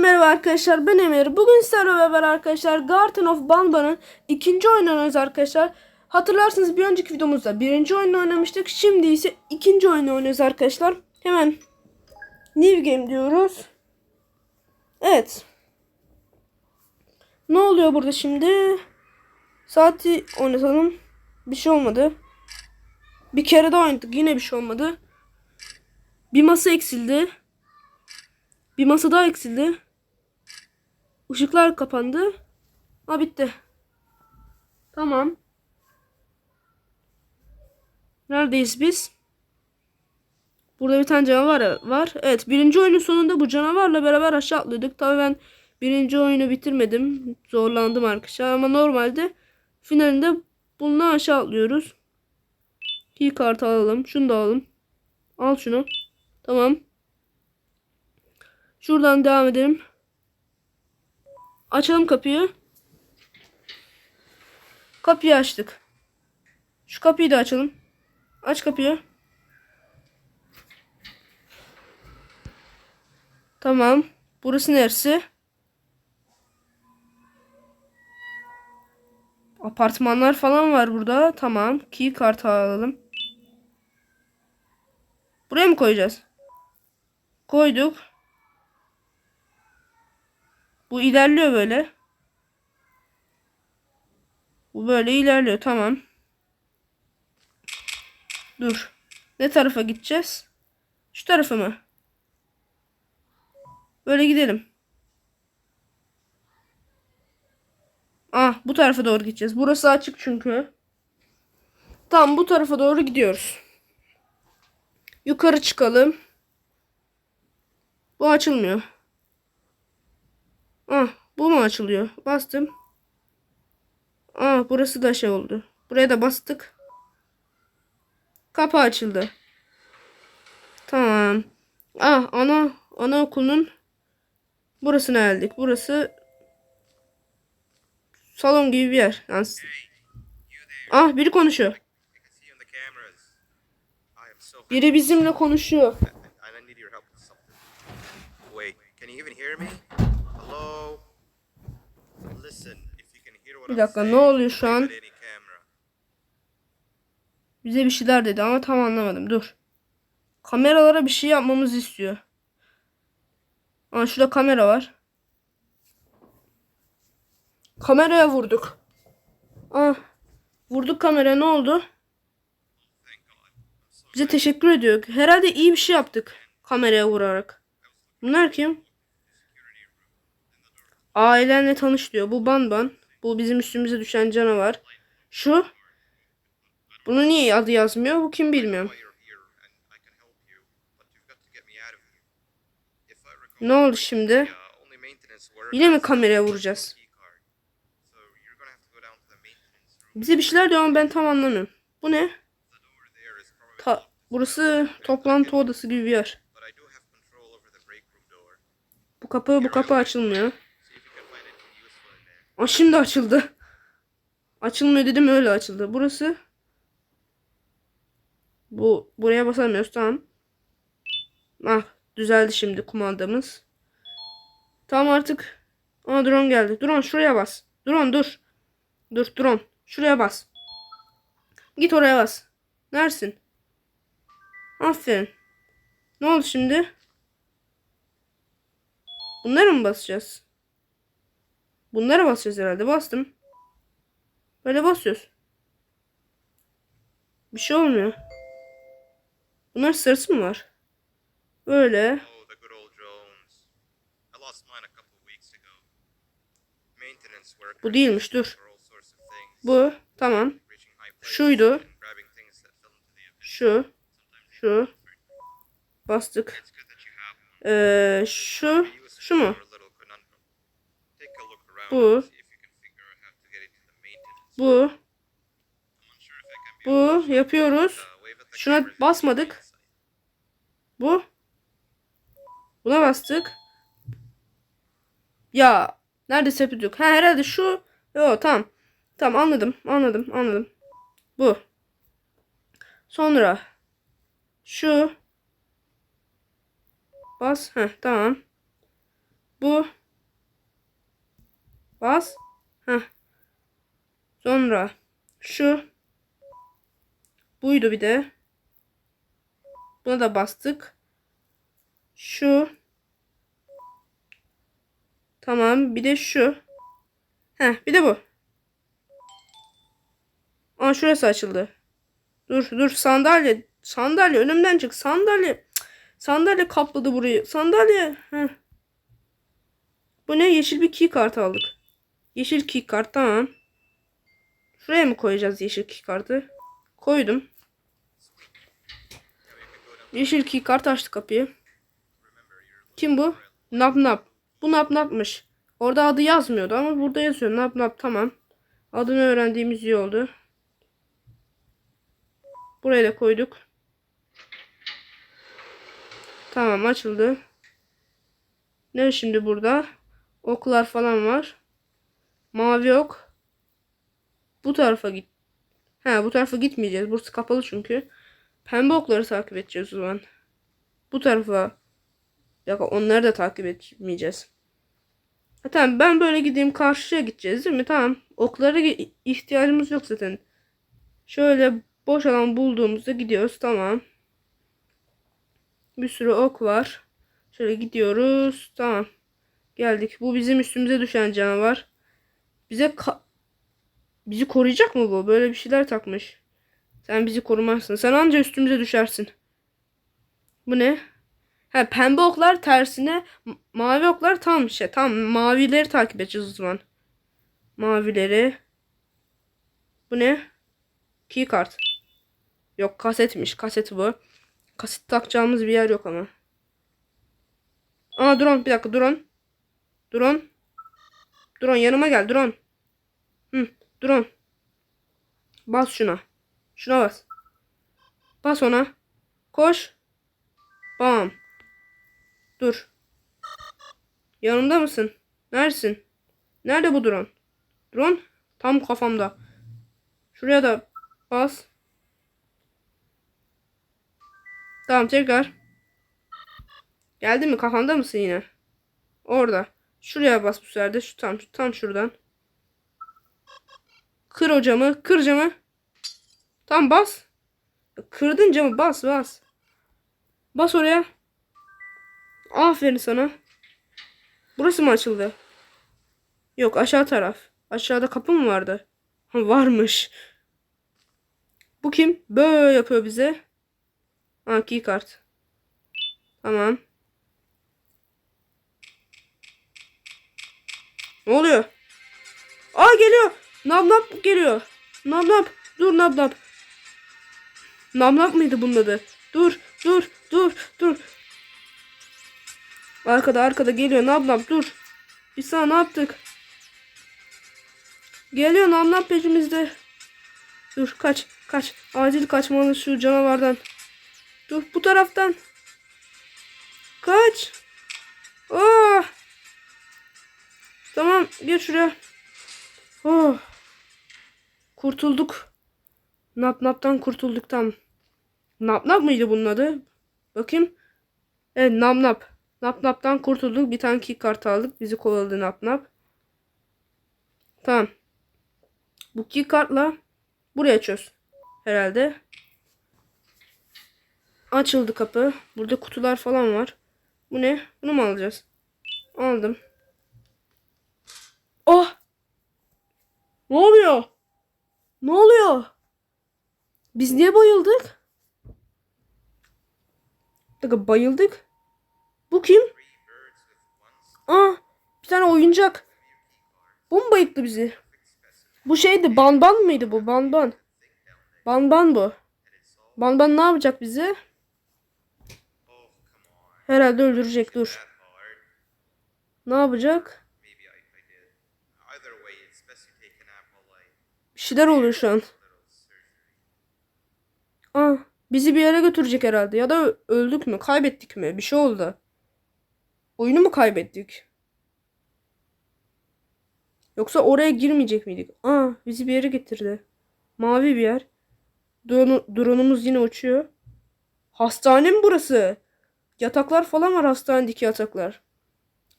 Merhaba arkadaşlar ben Emir. Bugün sizlerle beraber arkadaşlar Garden of Banban'ın ikinci oyunu oynuyoruz arkadaşlar. Hatırlarsınız bir önceki videomuzda birinci oyunu oynamıştık. Şimdi ise ikinci oyunu oynuyoruz arkadaşlar. Hemen New Game diyoruz. Evet. Ne oluyor burada şimdi? Saati oynatalım. Bir şey olmadı. Bir kere daha oynadık. Yine bir şey olmadı. Bir masa eksildi. Bir masa daha eksildi. Işıklar kapandı. Ha bitti. Tamam. Neredeyiz biz? Burada bir tane canavar var. Evet birinci oyunun sonunda bu canavarla beraber aşağı atlıyorduk. Tabii ben birinci oyunu bitirmedim. Zorlandım arkadaşlar ama normalde finalinde bununla aşağı atlıyoruz. Key kartı alalım. Şunu da alalım. Al şunu. Tamam. Şuradan devam edelim. Açalım kapıyı. Kapıyı açtık. Şu kapıyı da açalım. Aç kapıyı. Tamam. Burası neresi? Apartmanlar falan var burada. Tamam. Key kartı alalım. Buraya mı koyacağız? Koyduk. Bu ilerliyor böyle. Bu böyle ilerliyor. Tamam. Dur. Ne tarafa gideceğiz? Şu tarafa mı? Böyle gidelim. Ah bu tarafa doğru gideceğiz. Burası açık çünkü. Tamam bu tarafa doğru gidiyoruz. Yukarı çıkalım. Bu açılmıyor. Ah bu mu açılıyor? Bastım. Ah burası da şey oldu. Buraya da bastık. Kapı açıldı. Tamam. Ah ana anaokulunun burasına geldik. Burası salon gibi bir yer. Yani... Ah biri konuşuyor. Biri bizimle konuşuyor. Bir dakika ne oluyor şu an? Bize bir şeyler dedi ama tam anlamadım. Dur. Kameralara bir şey yapmamızı istiyor. Aa şurada kamera var. Kameraya vurduk. Ah. Vurduk kamera ne oldu? Bize teşekkür ediyor. Herhalde iyi bir şey yaptık. Kameraya vurarak. Bunlar kim? Ailenle tanış diyor. Bu Banban. Bu bizim üstümüze düşen canavar. Şu. Bunu niye adı yazmıyor? Bu kim bilmiyorum. Ne oldu şimdi? Yine mi kameraya vuracağız? Bize bir şeyler diyor ama ben tam anlamıyorum. Bu ne? Ta burası toplantı odası gibi bir yer. Bu kapı bu kapı açılmıyor. Aa şimdi açıldı. Açılmıyor dedim öyle açıldı. Burası bu buraya basamıyoruz tamam. Ah düzeldi şimdi kumandamız. Tamam artık. Aa drone geldi. Drone şuraya bas. Drone dur. Dur drone. Şuraya bas. Git oraya bas. Neresin? Aferin. Ne oldu şimdi? Bunlara mı basacağız? Bunlara basacağız herhalde. Bastım. Böyle basıyoruz. Bir şey olmuyor. Bunlar sarısı mı var? Böyle. Bu değilmiş dur. Bu. Tamam. Şuydu. Şu. Şu. Bastık. Ee, şu. Şu mu? Bu. Be Bu. Yapıyoruz. uh, Şuna basmadık. Bu. Buna bastık. Ya. Nerede sepetiyok? Ha herhalde şu. Yo tamam. Tamam anladım. Anladım. Anladım. Bu. Sonra. Şu. Bas. Heh tamam. Bu. Bas. Heh. Sonra şu. Buydu bir de. Buna da bastık. Şu. Tamam. Bir de şu. Heh, bir de bu. Aa şurası açıldı. Dur dur sandalye. Sandalye önümden çık. Sandalye. Sandalye kapladı burayı. Sandalye. Heh. Bu ne? Yeşil bir key kart aldık. Yeşil key kart tamam. Şuraya mı koyacağız yeşil key kartı? Koydum. Yeşil key kart açtı kapıyı. Kim bu? Nap nap. Bu nap napmış. Orada adı yazmıyordu ama burada yazıyor. Nap nap tamam. Adını öğrendiğimiz iyi oldu. Buraya da koyduk. Tamam açıldı. Ne şimdi burada? Oklar falan var. Mavi ok. Bu tarafa git. He bu tarafa gitmeyeceğiz. Burası kapalı çünkü. Pembe okları takip edeceğiz o zaman. Bu tarafa. Ya onları da takip etmeyeceğiz. Ha, tamam ben böyle gideyim karşıya gideceğiz değil mi? Tamam. Oklara ihtiyacımız yok zaten. Şöyle boş alan bulduğumuzda gidiyoruz. Tamam. Bir sürü ok var. Şöyle gidiyoruz. Tamam. Geldik. Bu bizim üstümüze düşen canavar. Bize bizi koruyacak mı bu? Böyle bir şeyler takmış. Sen bizi korumazsın. Sen anca üstümüze düşersin. Bu ne? Ha pembe oklar tersine mavi oklar tam şey. Tam mavileri takip edeceğiz o zaman. Mavileri. Bu ne? Key kart. Yok kasetmiş. Kaset bu. Kaset takacağımız bir yer yok ama. Aa drone bir dakika drone. Drone. Drone yanıma gel drone. Hı drone. Bas şuna. Şuna bas. Bas ona. Koş. Bam. Dur. Yanımda mısın? Neredesin? Nerede bu drone? Drone tam kafamda. Şuraya da bas. Tamam tekrar. Geldi mi? Kafanda mısın yine? Orada. Şuraya bas bu sefer de. Şu tam, tam şuradan. Kır o camı. Kır camı. Tam bas. Kırdın camı. Bas bas. Bas oraya. Aferin sana. Burası mı açıldı? Yok aşağı taraf. Aşağıda kapı mı vardı? Varmış. Bu kim? Böyle yapıyor bize. Ha key kart. Tamam. Ne oluyor? Aa geliyor. Nab nab geliyor. Nab nab. Dur nab nab. Nab nab mıydı bunun adı? Dur dur dur dur. Arkada arkada geliyor nab nab dur. Biz sana ne yaptık? Geliyor nab nab peşimizde. Dur kaç kaç. Acil kaçmalıyız şu canavardan. Dur bu taraftan. Kaç. Oh. Tamam gel şuraya. Oh. Kurtulduk. Nap naptan kurtulduk tam. Nap nap mıydı bunun adı? Bakayım. Evet nap nap. Nap naptan kurtulduk. Bir tane key kart aldık. Bizi kovaladı nap nap. Tamam. Bu key kartla buraya çöz. Herhalde. Açıldı kapı. Burada kutular falan var. Bu ne? Bunu mu alacağız? Aldım. Oh! Ne oluyor? Ne oluyor? Biz niye bayıldık? Dakika bayıldık. Bu kim? Aa, bir tane oyuncak. Bu mu bayılttı bizi? Bu şeydi, Banban mıydı bu? Banban. Banban bu. Banban ne yapacak bize? Herhalde öldürecek dur. Ne yapacak? Şeyler oluyor şu an. Aa, bizi bir yere götürecek herhalde. Ya da öldük mü? Kaybettik mi? Bir şey oldu. Oyunu mu kaybettik? Yoksa oraya girmeyecek miydik? Aa, bizi bir yere getirdi. Mavi bir yer. Drone, drone'umuz yine uçuyor. Hastane mi burası? Yataklar falan var hastanedeki yataklar.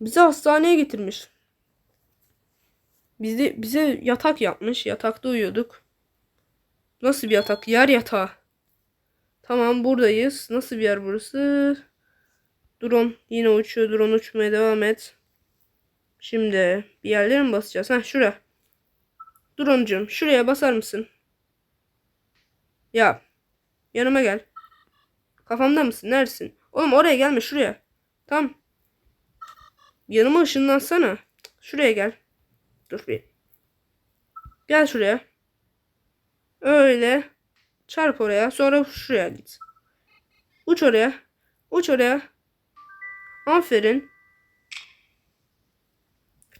Bizi hastaneye getirmiş. Bizi, bize yatak yapmış. Yatakta uyuyorduk. Nasıl bir yatak? Yer yatağı. Tamam buradayız. Nasıl bir yer burası? Drone yine uçuyor. Drone uçmaya devam et. Şimdi bir yerlere mi basacağız? Ha şura. Drone'cum şuraya basar mısın? Ya yanıma gel. Kafamda mısın? Neredesin? Oğlum oraya gelme şuraya. Tamam. Yanıma ışınlansana. Şuraya gel. Dur bir. Gel şuraya. Öyle. Çarp oraya. Sonra şuraya git. Uç oraya. Uç oraya. Aferin.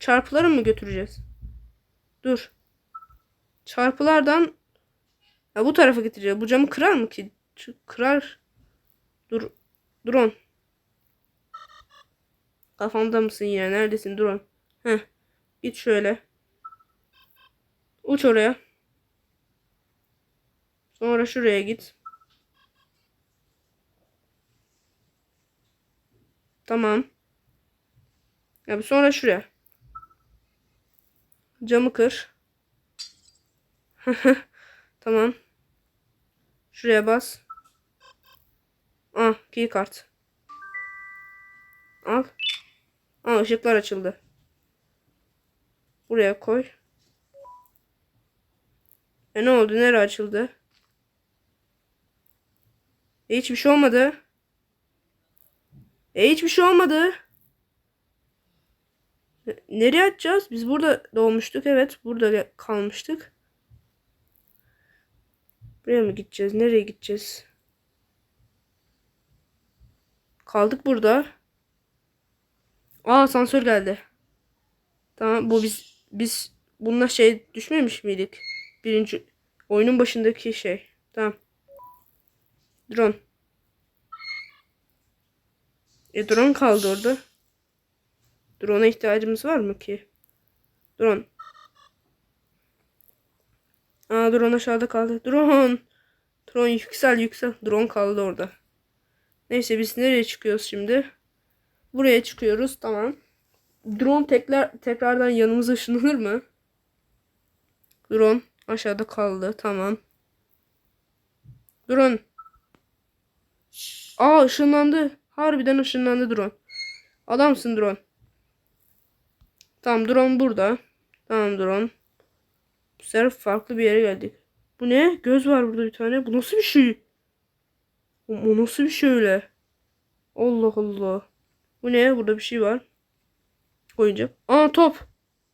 Çarpıları mı götüreceğiz? Dur. Çarpılardan ya bu tarafa getireceğiz. Bu camı kırar mı ki? Kırar. Dur. Drone. Kafamda mısın yine? Neredesin drone? Heh. Git şöyle. Uç oraya. Sonra şuraya git. Tamam. Ya sonra şuraya. Camı kır. tamam. Şuraya bas. Ah, key kart. Al. Aa, ışıklar açıldı. Buraya koy. E ne oldu? Nere açıldı? E, hiçbir şey olmadı. E hiçbir şey olmadı. Ne- Nereye açacağız? Biz burada doğmuştuk. Evet. Burada kalmıştık. Buraya mı gideceğiz? Nereye gideceğiz? Kaldık burada. Aa asansör geldi. Tamam bu biz biz bununla şey düşmemiş miydik? Birinci oyunun başındaki şey. Tamam. Drone. E drone kaldı orada. Drone'a ihtiyacımız var mı ki? Drone. Aa drone aşağıda kaldı. Drone. Drone yüksel yüksel. Drone kaldı orada. Neyse biz nereye çıkıyoruz şimdi? Buraya çıkıyoruz. Tamam. Drone tekrar tekrardan yanımıza ışınlanır mı? Drone aşağıda kaldı. Tamam. Drone. Aa ışınlandı. Harbiden ışınlandı drone. Adamsın drone. Tamam drone burada. Tamam drone. Bu sefer farklı bir yere geldik. Bu ne? Göz var burada bir tane. Bu nasıl bir şey? O, o nasıl bir şey öyle? Allah Allah. Bu ne? Burada bir şey var. Oyuncak. Aa top.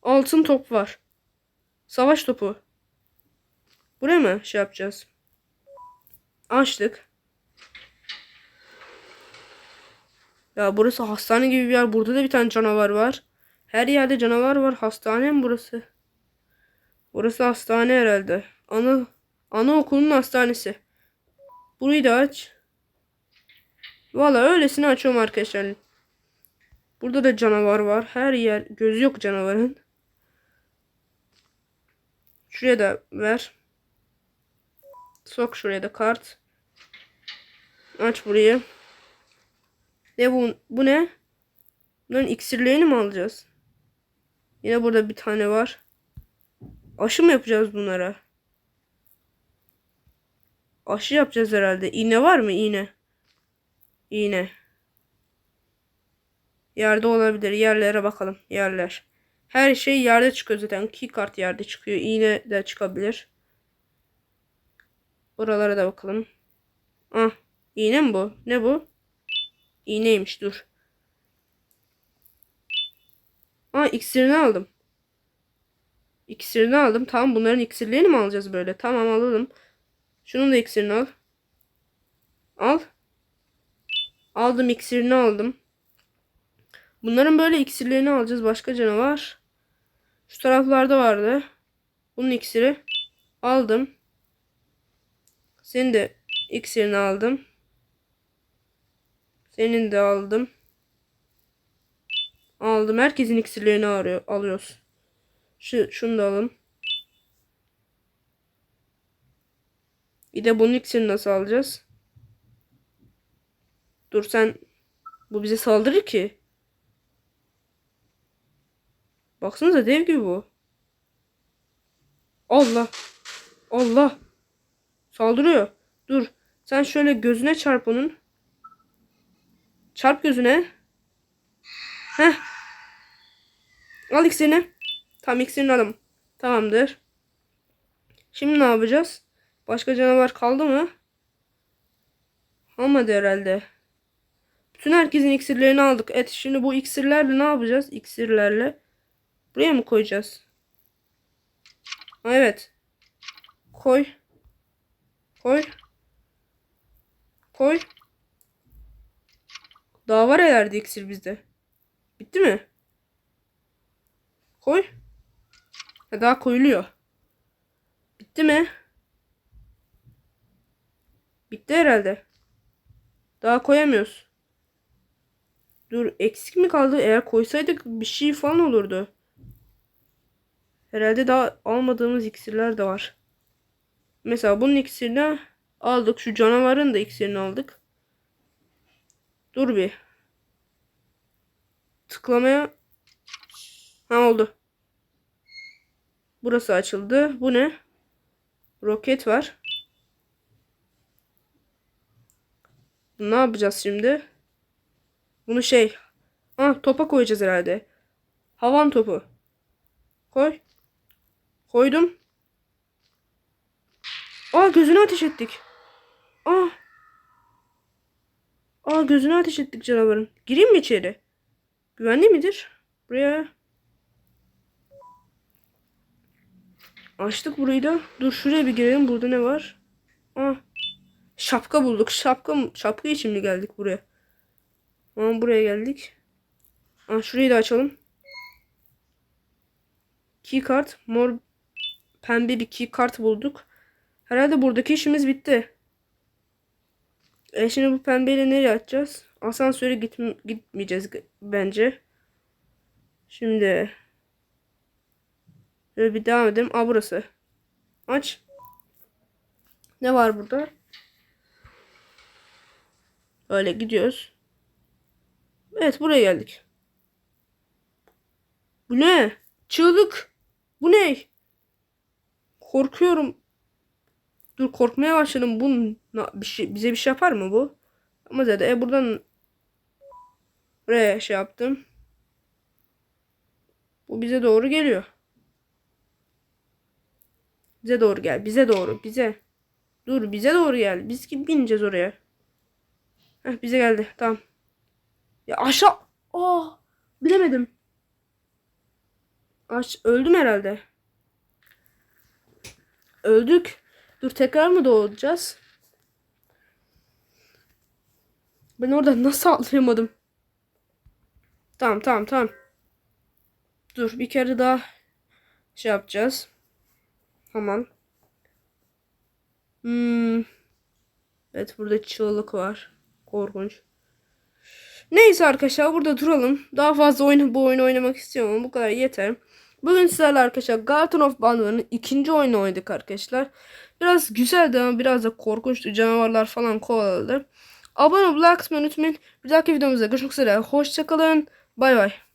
Altın top var. Savaş topu. Buraya mı şey yapacağız? Açtık. Ya burası hastane gibi bir yer. Burada da bir tane canavar var. Her yerde canavar var. Hastane mi burası? Burası hastane herhalde. Ana anaokulunun hastanesi. Burayı da aç. Valla öylesine açıyorum arkadaşlar. Burada da canavar var. Her yer gözü yok canavarın. Şuraya da ver. Sok şuraya da kart. Aç burayı. Ne bu? Bu ne? Bunların iksirlerini mi alacağız? Yine burada bir tane var. Aşı mı yapacağız bunlara? Aşı yapacağız herhalde. İğne var mı? İğne. İğne. Yerde olabilir. Yerlere bakalım. Yerler. Her şey yerde çıkıyor zaten. Keycard yerde çıkıyor. İğne de çıkabilir. Buralara da bakalım. Ah. iğne mi bu? Ne bu? İğneymiş. Dur. Aa iksirini aldım. İksirini aldım. Tamam bunların iksirlerini mi alacağız böyle? Tamam alalım. Şunun da iksirini al. Al. Aldım iksirini aldım. Bunların böyle iksirlerini alacağız. Başka canavar. Şu taraflarda vardı. Bunun iksiri. Aldım. Senin de iksirini aldım. Senin de aldım. Aldım. Herkesin iksirlerini arıyor, alıyoruz. Şu, şunu da alın. Bir de bunun iksirini nasıl alacağız? Dur sen bu bize saldırır ki. Baksanıza dev gibi bu. Allah. Allah. Saldırıyor. Dur. Sen şöyle gözüne çarp onun. Çarp gözüne. Heh. Al iksirini. Tam iksirini alım. Tamamdır. Şimdi ne yapacağız? Başka canavar kaldı mı? Olmadı herhalde. Bütün herkesin iksirlerini aldık. Evet şimdi bu iksirlerle ne yapacağız? İksirlerle. Buraya mı koyacağız? Evet. Koy. Koy. Koy. Daha var herhalde iksir bizde. Bitti mi? Koy. Ha, daha koyuluyor. Bitti mi? Bitti herhalde. Daha koyamıyoruz. Dur eksik mi kaldı? Eğer koysaydık bir şey falan olurdu. Herhalde daha almadığımız iksirler de var. Mesela bunun iksirini aldık. Şu canavarın da iksirini aldık. Dur bir. Tıklamaya. Ha oldu. Burası açıldı. Bu ne? Roket var. Ne yapacağız şimdi? Bunu şey. Ah topa koyacağız herhalde. Havan topu. Koy. Koydum. Aa gözüne ateş ettik. Aa. Aa gözüne ateş ettik canavarın. Gireyim mi içeri? Güvenli midir? Buraya. Açtık burayı da. Dur şuraya bir girelim. Burada ne var? Aa. Şapka bulduk. Şapka? Şapka için mi geldik buraya? Aa, buraya geldik. Aa, şurayı da açalım. Keycard. Mor pembe bir keycard bulduk. Herhalde buradaki işimiz bitti. E şimdi bu pembeyle nereye açacağız? Asansöre git gitmeyeceğiz bence. Şimdi Böyle bir devam edelim. Aa burası. Aç. Ne var burada? Öyle gidiyoruz. Evet buraya geldik. Bu ne? Çığlık. Bu ne? Korkuyorum. Dur korkmaya başladım. Bu bir şey, bize bir şey yapar mı bu? Ama zaten e, buradan buraya şey yaptım. Bu bize doğru geliyor. Bize doğru gel. Bize doğru. Bize. Dur bize doğru gel. Biz kim bineceğiz oraya? Heh, bize geldi. Tamam. Ya aşağı. Oh, bilemedim. Aç öldüm herhalde. Öldük. Dur tekrar mı doğacağız? Ben orada nasıl atlayamadım? Tamam tamam tamam. Dur bir kere daha şey yapacağız. Tamam. Hmm. Evet burada çığlık var. Korkunç. Neyse arkadaşlar burada duralım. Daha fazla oyunu bu oyunu oynamak istiyorum bu kadar yeter. Bugün sizlerle arkadaşlar Garden of Banner'ın ikinci oyunu oynadık arkadaşlar. Biraz güzeldi ama biraz da korkunçtu. Canavarlar falan kovaladı. Abone olmayı, unutmayın. Bir dahaki videomuzda görüşmek üzere. Hoşçakalın. Bay bay.